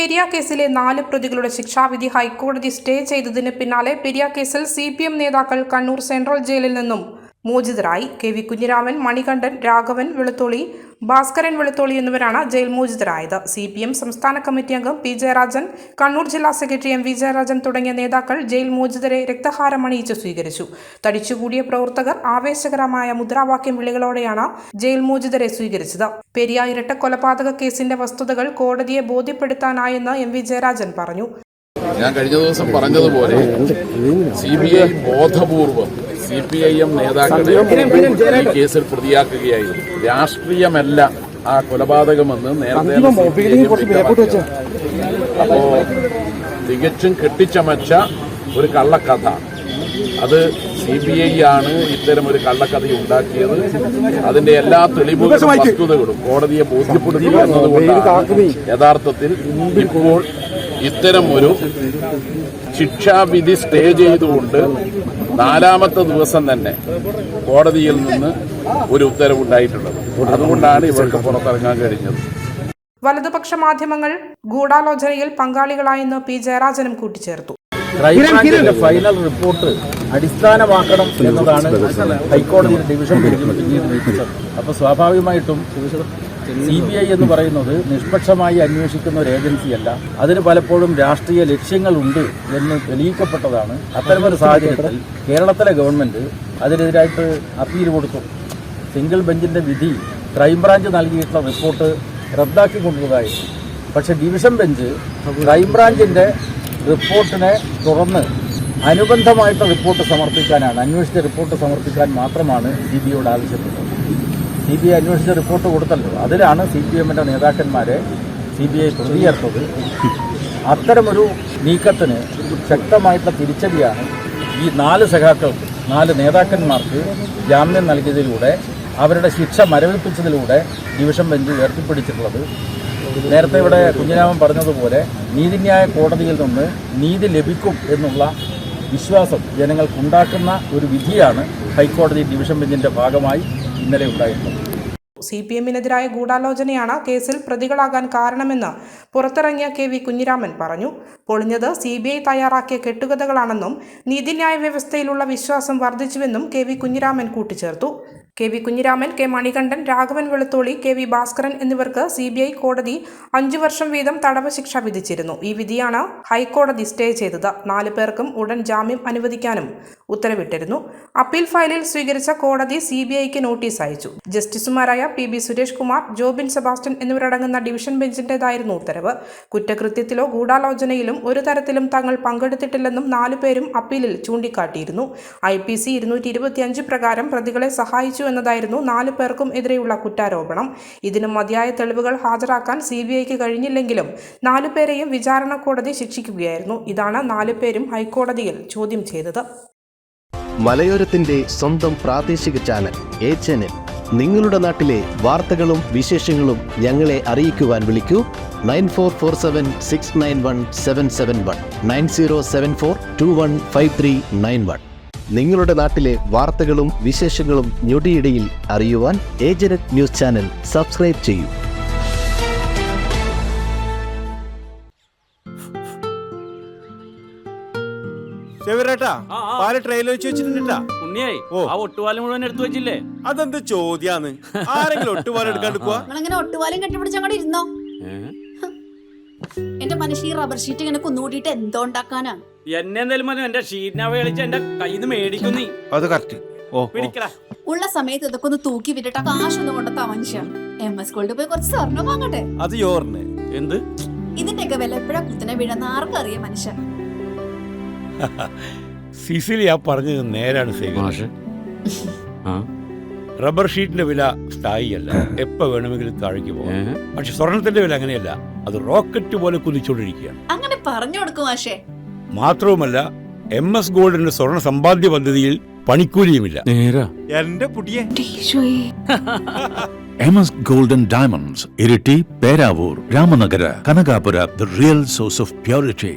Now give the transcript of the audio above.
പെരിയ കേസിലെ നാല് പ്രതികളുടെ ശിക്ഷാവിധി ഹൈക്കോടതി സ്റ്റേ ചെയ്തതിന് പിന്നാലെ പെരിയ കേസിൽ സി പി എം നേതാക്കൾ കണ്ണൂർ സെൻട്രൽ ജയിലിൽ നിന്നും മോചിതരായി. കെ വി കുഞ്ഞിരാമൻ മണികണ്ഠൻ രാഘവൻ വെളുത്തുള്ളി ഭാസ്കരൻ വെളുത്തുള്ളി എന്നിവരാണ് ജയിൽ മോചിതരായത്. സി പി എം സംസ്ഥാന കമ്മിറ്റി അംഗം പി ജയരാജൻ കണ്ണൂർ ജില്ലാ സെക്രട്ടറി എം വി ജയരാജൻ തുടങ്ങിയ നേതാക്കൾ ജയിൽ മോചിതരെ രക്തഹാരമണിയിച്ച് സ്വീകരിച്ചു. തടിച്ചുകൂടിയ പ്രവർത്തകർ ആവേശകരമായ മുദ്രാവാക്യം വിളികളോടെയാണ് ജയിൽ മോചിതരെ സ്വീകരിച്ചത്. പെരിയ ഇരട്ട കൊലപാതക കേസിന്റെ വസ്തുതകൾ കോടതിയെ ബോധ്യപ്പെടുത്താനായെന്ന് എം വി ജയരാജൻ പറഞ്ഞു. ഞാൻ കഴിഞ്ഞ ദിവസം പറഞ്ഞതുപോലെ സി ബി ഐ ബോധപൂർവം സി പി ഐ എം നേതാക്കളെ ഈ കേസിൽ പ്രതിയാക്കുകയായിരുന്നു. രാഷ്ട്രീയമല്ല ആ കൊലപാതകമെന്ന് നേരത്തെ. അപ്പോ തികച്ചും കെട്ടിച്ചമച്ച ഒരു കള്ളക്കഥ. അത് സി ബി ഐ ആണ് ഇത്തരം ഒരു കള്ളക്കഥ ഉണ്ടാക്കിയത് അതിന്റെ എല്ലാ തെളിവുകളും വസ്തുതകളും കോടതിയെ ബോധ്യപ്പെടുത്തി എന്നതുകൊണ്ടാണ് യഥാർത്ഥത്തിൽ ഇപ്പോൾ ഇത്തരം ഒരു ശിക്ഷാവിധി സ്റ്റേ ചെയ്തുകൊണ്ട് നാലാമത്തെ ദിവസം തന്നെ കോടതിയിൽ നിന്ന് ഒരു ഉത്തരവുണ്ടായിട്ടുള്ളത്. അതുകൊണ്ടാണ് ഇവർക്ക് പുറത്തിറങ്ങാൻ കഴിഞ്ഞത്. വലതുപക്ഷ മാധ്യമങ്ങൾ ഗൂഢാലോചനയിൽ പങ്കാളികളായെന്ന് പി ജയരാജനും കൂട്ടിച്ചേർത്തു. ക്രൈംബ്രാഞ്ചിന്റെ ഫൈനൽ റിപ്പോർട്ട് അടിസ്ഥാനമാക്കണം എന്നതാണ് ഹൈക്കോടതി ഡിവിഷൻ അപ്പൊ സ്വാഭാവികമായിട്ടും സി ബി ഐ എന്ന് പറയുന്നത് നിഷ്പക്ഷമായി അന്വേഷിക്കുന്ന ഒരു ഏജൻസിയല്ല. അതിന് പലപ്പോഴും രാഷ്ട്രീയ ലക്ഷ്യങ്ങളുണ്ട് എന്ന് തെളിയിക്കപ്പെട്ടതാണ്. അത്തരമൊരു സാഹചര്യത്തിൽ കേരളത്തിലെ ഗവൺമെന്റ് അതിനെതിരായിട്ട് അപ്പീൽ കൊടുത്തു. സിംഗിൾ ബെഞ്ചിന്റെ വിധി ക്രൈംബ്രാഞ്ച് നൽകിയിട്ടുള്ള റിപ്പോർട്ട് റദ്ദാക്കിക്കൊണ്ടതായി. പക്ഷേ ഡിവിഷൻ ബെഞ്ച് ക്രൈംബ്രാഞ്ചിന്റെ റിപ്പോർട്ടിനെ തുറന്ന് അനുബന്ധമായിട്ട് റിപ്പോർട്ട് സമർപ്പിക്കാനാണ് അന്വേഷിച്ച റിപ്പോർട്ട് സമർപ്പിക്കാൻ മാത്രമാണ് സി ബി ഐയോട് ആവശ്യപ്പെട്ടത്. സി ബി ഐ അന്വേഷിച്ച റിപ്പോർട്ട് കൊടുത്തല്ലോ. അതിലാണ് സി പി എമ്മിന്റെ നേതാക്കന്മാരെ സി ബി ഐ പ്രതിയേർത്തത്. അത്തരമൊരു നീക്കത്തിന് ശക്തമായിട്ടുള്ള തിരിച്ചടിയാണ് ഈ നാല് സഖാക്കൾക്ക് നാല് നേതാക്കന്മാർക്ക് ജാമ്യം നൽകിയതിലൂടെ അവരുടെ ശിക്ഷ മരവിപ്പിച്ചതിലൂടെ ഡിവിഷൻ ബെഞ്ച് ഉയർത്തിപ്പിടിച്ചിട്ടുള്ളത്. നേരത്തെ ഇവിടെ കുഞ്ഞിരാമൻ പറഞ്ഞതുപോലെ നീതിന്യായ കോടതിയിൽ നിന്ന് നീതി ലഭിക്കും എന്നുള്ള വിശ്വാസം ജനങ്ങൾക്കുണ്ടാക്കുന്ന ഒരു വിധിയാണ് ഹൈക്കോടതി ഡിവിഷൻ ബെഞ്ചിന്റെ ഭാഗമായി ഇന്നലെ ഉണ്ടായിട്ടുള്ളത്. സി പി എമ്മിനെതിരായ ഗൂഢാലോചനയാണ് കേസിൽ പ്രതികളാകാൻ കാരണമെന്ന് പുറത്തിറങ്ങിയ കെ വി കുഞ്ഞിരാമൻ പറഞ്ഞു. പൊളിഞ്ഞത് സി ബി ഐ തയ്യാറാക്കിയ കെട്ടുകഥകളാണെന്നും നീതിന്യായ വ്യവസ്ഥയിലുള്ള വിശ്വാസം വർദ്ധിച്ചുവെന്നും കെ വി കുഞ്ഞിരാമൻ കൂട്ടിച്ചേർത്തു. K V Kunhiraman K Manikandan Raghavan Velutholi K V Bhaskaran എന്നിവർക്ക് സി ബി ഐ കോടതി അഞ്ചു വർഷം വീതം തടവ് ശിക്ഷ വിധിച്ചിരുന്നു. ഈ വിധിയാണ് ഹൈക്കോടതി സ്റ്റേ ചെയ്തത്. നാല് പേർക്കും ഉടൻ ജാമ്യം അനുവദിക്കാനും ഉത്തരവിട്ടിരുന്നു. അപ്പീൽ ഫയലിൽ സ്വീകരിച്ച കോടതി സി ബി ഐക്ക് നോട്ടീസ് അയച്ചു. ജസ്റ്റിസുമാരായ P B Suresh Kumar Jobin Sebastian എന്നിവരടങ്ങുന്ന ഡിവിഷൻ ബെഞ്ചിന്റേതായിരുന്നു ഉത്തരവ്. കുറ്റകൃത്യത്തിലോ ഗൂഢാലോചനയിലും ഒരു തരത്തിലും തങ്ങൾ പങ്കെടുത്തിട്ടില്ലെന്നും നാലുപേരും അപ്പീലിൽ ചൂണ്ടിക്കാട്ടിയിരുന്നു. ഐ പി സി ഇരുന്നൂറ്റി ഇരുപത്തിയഞ്ച് പ്രകാരം പ്രതികളെ സഹായിച്ചു എന്നതായിരുന്നു നാലു പേർക്കും എതിരെയുള്ള കുറ്റാരോപണം. ഇതിന് മതിയായ തെളിവുകൾ ഹാജരാക്കാൻ സി ബി ഐക്ക് കഴിഞ്ഞില്ലെങ്കിലും നാലുപേരെയും വിചാരണ കോടതി ശിക്ഷിക്കുകയായിരുന്നു. ഇതാണ് നാലുപേരും ഹൈക്കോടതിയിൽ ചോദ്യം ചെയ്തത്. മലയോരത്തിന്റെ സ്വന്തം പ്രാദേശിക ചാനൽ എ ചാനൽ. നിങ്ങളുടെ നാട്ടിലെ വാർത്തകളും വിശേഷങ്ങളും ഞങ്ങളെ അറിയിക്കുവാൻ വിളിക്കൂ. Nine four four seven six nine one seven seven one. Nine zero seven four two one five three nine one. നിങ്ങളുടെ നാട്ടിലെ വാർത്തകളും വിശേഷങ്ങളും ഞൊടിയിടയിൽ അറിയുവാൻ ഏജനറ്റ് ന്യൂസ് ചാനൽ സബ്സ്ക്രൈബ് ചെയ്യൂ. ചെവിരേട്ടാ ആ, ആ. പാൽ ട്രെയിലർ വെച്ച് വെച്ചിട്ടുണ്ടാ ഉണ്ണിയായി ആ ഒട്ടുപാലം മുഴുവൻ എടുത്തു വെച്ചില്ലേ? അതെന്ത് ചോദ്യാന്ന്? ആരെങ്കിലും ഒട്ടുപാലം എടുക്കാണ്ടിക്കുക നിങ്ങളിങ്ങനെ ഒട്ടുപാലും കെട്ടിപ്പിടിച്ച് അങ്ങോട്ട് ഇരുന്നോ? എന്റെ മനുഷ്യ ഈ റബ്ബർ ഷീറ്റ് ഇങ്ങനെ കുന്നുകൂടിയിട്ട് എന്തോ ഉണ്ടാക്കാനാ? എന്നെ എന്തായാലും മതി എന്റെ ഷീറ്റിനാവ കളിച്ച് എന്റെ കയ്യിൽ നിന്ന് മേടിക്കും നീ. അത് കറക്റ്റ്. ഓ. പിടിക്കടാ. ഉള്ള സമയത്ത് ഇതൊക്കെ ഒന്ന് തൂക്കി വിട്ടിട്ട് കാശൊന്നും കൊണ്ടെത്താ മനുഷ്യ. എം എസ് പോയി കുറച്ച് സ്വർണം വാങ്ങട്ടെ. അത് യോറിന്. എന്ത്? ഇതിന്റെയൊക്കെ വില എപ്പോഴാ കുത്തിനെ വീഴുന്ന ആർക്കറിയാം മനുഷ്യ. സിസിലി ആ പറഞ്ഞത് നേരാണ് സേവ ആ? റബ്ബർ ഷീറ്റിന്റെ വില സ്ഥായിയല്ല. എപ്പോ വേണമെങ്കിലും താഴേക്ക് പോകാം. പക്ഷെ സ്വർണത്തിന്റെ വില അങ്ങനെയല്ല. അത് റോക്കറ്റ് പോലെ കുതിച്ചുകൊണ്ടിരിക്കുകയാണ്. അങ്ങനെ പറഞ്ഞു കൊടുക്കും മാഷേ. മാത്രവുമല്ല എം എസ് ഗോൾഡിന്റെ സ്വർണ സമ്പാദ്യ പദ്ധതിയിൽ പണിക്കൂലിയുമില്ല. നേരാ. എന്റെ പുടിയെ. M S golden diamonds Iritty Peravoor Ramanagara Kanakapura the real source of purity.